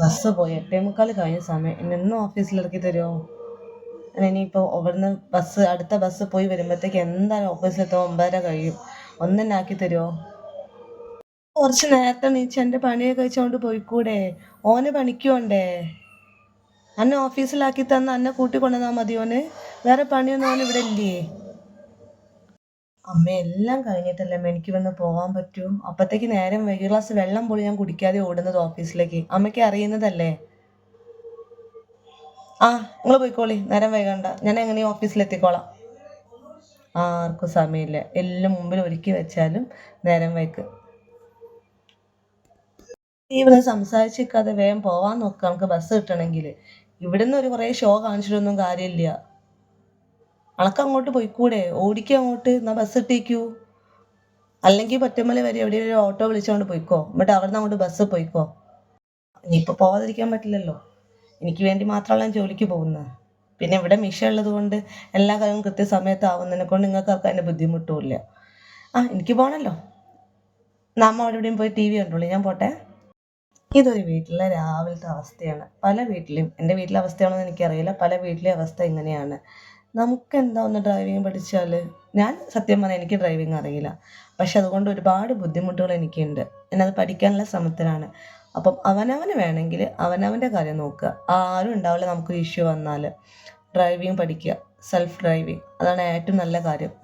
Bus പോയി എട്ടേ മുക്കാൽ കഴിഞ്ഞ സമയം എന്നെ എന്നും ഓഫീസിൽ ഇറക്കി തരുമോ ഇനിയിപ്പോൾ അവിടുന്ന് ബസ് അടുത്ത ബസ് പോയി വരുമ്പോഴത്തേക്ക് എന്തായാലും ഓഫീസിലെത്തുമ്പോൾ ഒമ്പതര കഴിയും. ഒന്നെന്നെ ആക്കി തരുമോ കുറച്ച് നേരത്തെ നീച്ച് എന്റെ പണിയൊക്കെ കഴിച്ചുകൊണ്ട് പോയിക്കൂടെ? ഓന് പണിക്കുണ്ടേ അന്നെ ഓഫീസിലാക്കി തന്ന അന്നെ കൂട്ടി കൊണ്ടുവന്നാൽ മതി ഓന്? വേറെ പണിയൊന്നും ഓൻ ഇവിടെ ഇല്ലേ? അമ്മ എല്ലാം കഴിഞ്ഞിട്ടല്ലേ എനിക്ക് വന്ന് പോകാൻ പറ്റൂ? അപ്പത്തേക്ക് നേരം വൈകി ഗ്ലാസ് വെള്ളം പോലും ഞാൻ കുടിക്കാതെ ഓടുന്നത് ഓഫീസിലേക്ക്. അമ്മയ്ക്ക് അറിയുന്നതല്ലേ? ആ നിങ്ങൾ പോയിക്കോളി. നേരം വൈകണ്ട. ഞാൻ എങ്ങനെ ഓഫീസിലെത്തിക്കോളാം. ആർക്കും സമയമില്ല. എല്ലാം മുമ്പിൽ ഒരുക്കി വെച്ചാലും നേരം വൈക്ക്. ഇവിടെ സംസാരിച്ചിരിക്കാതെ വേഗം പോവാൻ നോക്കാം. നമുക്ക് ബസ് കിട്ടണമെങ്കിൽ. ഇവിടുന്ന് ഒരു കുറേ ഷോ കാണിച്ചിട്ടൊന്നും കാര്യമില്ല. അണക്ക് അങ്ങോട്ട് പോയിക്കൂടെ? ഓടിക്കുക അങ്ങോട്ട്. എന്നാ ബസ് ഇട്ടേക്കൂ. അല്ലെങ്കിൽ പറ്റുമ്പോൾ വരെ എവിടെ ഒരു ഓട്ടോ വിളിച്ചുകൊണ്ട് പോയിക്കോ. എന്നിട്ട് അവിടെ നിന്ന് അങ്ങോട്ട് ബസ് പോയിക്കോ. ഇനിയിപ്പോൾ പോവാതിരിക്കാൻ പറ്റില്ലല്ലോ. എനിക്ക് വേണ്ടി മാത്രമല്ല ഞാൻ ജോലിക്ക് പോകുന്നത്. പിന്നെ ഇവിടെ മിഷ ഉള്ളത് കൊണ്ട് എല്ലാ കാര്യവും കൃത്യസമയത്ത് ആവുന്നതിനെ കൊണ്ട് നിങ്ങൾക്ക് ആർക്കും അതിന്റെ ബുദ്ധിമുട്ടുമില്ല. ആ എനിക്ക് പോകണമല്ലോ നമ്മ അവിടെ പോയി ടി വി കണ്ടോളൂ. ഞാൻ പോട്ടെ. ഇതൊരു വീട്ടിലെ രാവിലത്തെ അവസ്ഥയാണ്. പല വീട്ടിലും എന്റെ വീട്ടിലെ അവസ്ഥയാണെന്ന് എനിക്കറിയില്ല. പല വീട്ടിലെ അവസ്ഥ ഇങ്ങനെയാണ്. നമുക്ക് എന്താ ഒന്ന് ഡ്രൈവിംഗ് പഠിച്ചാൽ ഞാൻ സത്യം പറഞ്ഞാൽ എനിക്ക് ഡ്രൈവിംഗ് അറിയില്ല. പക്ഷെ അതുകൊണ്ട് ഒരുപാട് ബുദ്ധിമുട്ടുകൾ എനിക്കുണ്ട്. എന്നത് പഠിക്കാനുള്ള ശ്രമത്തിലാണ്. അപ്പം അവനവന് വേണമെങ്കിൽ അവനവന്റെ കാര്യം നോക്കുക. ആരും ഉണ്ടാവില്ല നമുക്ക് ഇഷ്യൂ വന്നാൽ ഡ്രൈവിംഗ് പഠിക്കുക. സെൽഫ് ഡ്രൈവിംഗ് അതാണ് ഏറ്റവും നല്ല കാര്യം.